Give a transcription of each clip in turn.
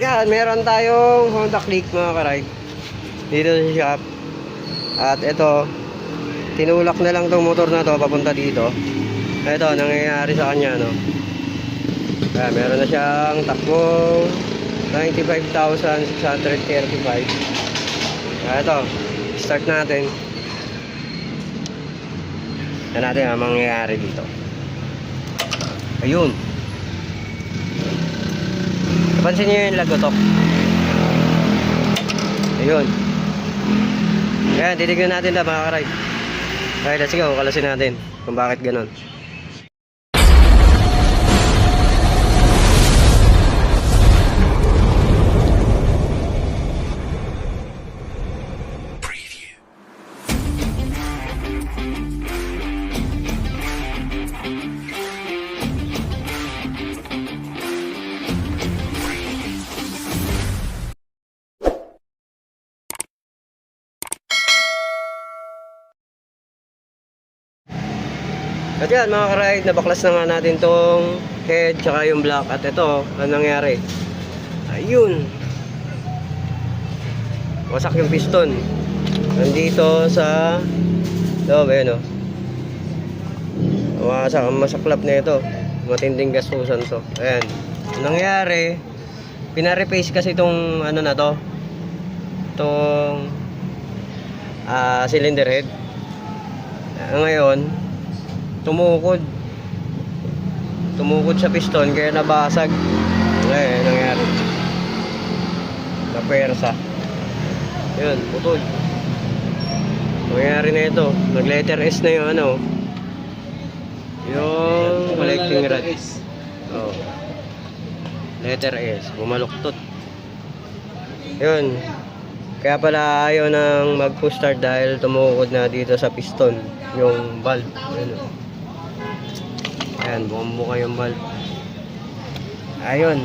Yan, meron tayong Honda Click mga karide. Dito sa shop. At ito, tinulak na lang tong motor na to papunta dito. Ito, nangyayari sa kanya, no? Ayan, meron na siyang takbong 95,635. Ayan, ito, start natin. Yan natin ang mangyayari dito. Ayun. Napansin niyo yung lagotok. Ayun. Ayan, titignan natin na mga karay. Okay, let's go. Kalasin natin kung bakit ganun. At yan mga karide, nabaklas na nga natin tong head tsaka yung block. At ito, ano nangyari? Ayun. Wasak yung piston. Nandito sa loob, ayun o. Wasak, ang masaklap na ito. Matinding gastusan to. Ayan. Ang nangyari, pinareplace kasi itong ano na to. Itong ah cylinder head. Ah, ngayon, tumukod. Tumukod sa piston kaya nabasag. Eh nangyari? Napersa. Yun putol. Nangyari na ito? Nag letter S na yung ano. Yung collecting rod. Oh. letter S bumaluktot. Yun. Kaya pala ayaw nang mag push start dahil tumukod na dito sa piston yung valve. Oh. Ayan, bumubuka yung valve. Ayun.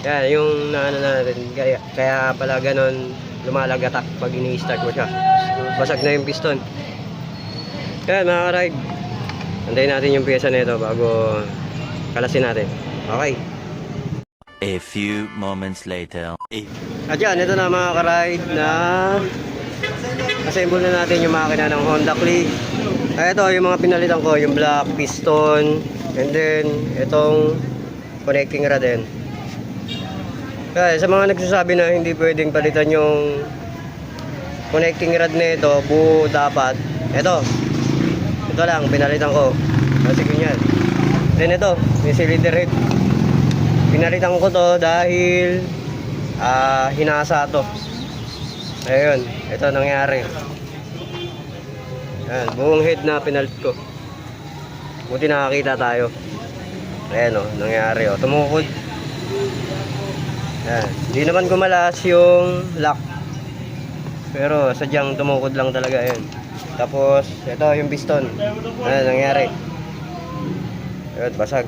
Yan, yung naano natin. Kaya, kaya pala ganon lumalagatak pag ini-start mo siya. Basag na yung piston. Yan, mga karide. Antayin natin yung pyesa nito bago kalasin natin. Okay. A few moments later. At yan, ito na mga karide na assemble na natin yung makina ng Honda Click. Ay, ito yung mga pinalitan ko, yung black piston, and then itong connecting rod din. Kaya sa mga nagsasabi na hindi pwedeng palitan yung connecting rod nito, buo dapat. Ito. Ito lang, pinalitan ko. Kasi ganyan. Then ito, yung cylinder head. Pinalitan ko to dahil ah hinasa to. Ayun, ito nangyari. Ayan, buong head na pinalit ko. Buti nakakita tayo. Ayan o, nangyari o. Tumukod. Ayan. Hindi naman gumalas yung lock. Pero sadyang tumukod lang talaga ayan. Tapos, ito yung piston. Ayan, nangyari. Ayan, basag.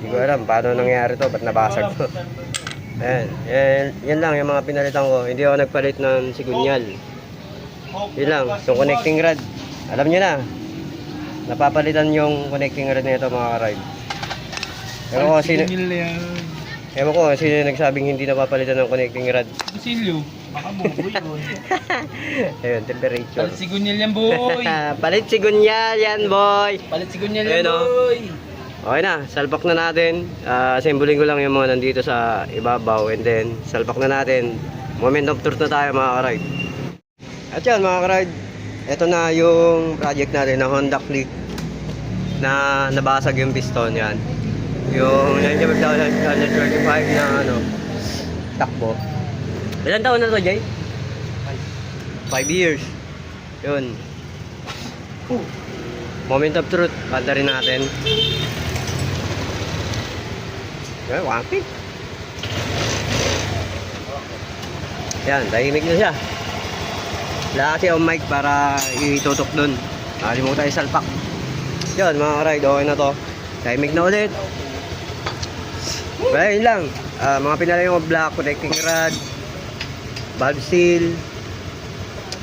Hindi ko alam paano nangyari to. Ba't nabasag to? Ayan, yan, yan lang yung mga pinalitan ko. Hindi ako nagpalit ng sigunyal. Yun lang, yung connecting rod. Alam nyo na, napapalitan yung connecting rod nito mga ride. Ewan ko sino, ewan ko sino yung nagsabing hindi napapalitan ng connecting rod. Basilio. Baka bobo yun. Ayun, temperature. Palit sigunyal yan, boy. Palit sigunyal yan, boy! Palit sigunyal Ayun, yan, oh. boy. Okay na, salpak na natin. Uh, assembling ko lang yung mga nandito sa ibabaw and then salpak na natin. Moment of truth na tayo mga karide. At yan mga karide, ito na yung project natin na Honda Click na nabasag yung piston yan. Yung 95,135 na ano, takbo. Ilan taon na to, Jay? 5 years. Yun. Moment of truth, kanta rin natin. Ay, waki. Yan, tahimik na siya. Wala kasi mic para itutok dun. Nakalimutan yung salpak. Yan, mga ride, okay na to. Tahimik na ulit. Well, yun lang. Ah, mga pinala yung black connecting rod, valve seal,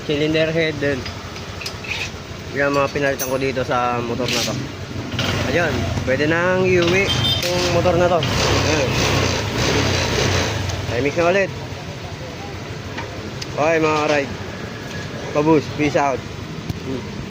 cylinder head. Yan ang mga pinalitan ko dito sa motor na to. Ayun, pwede nang iuwi yung motor na to. Ayun. I-mix na ulit. Okay mga ride. Pabus, peace out.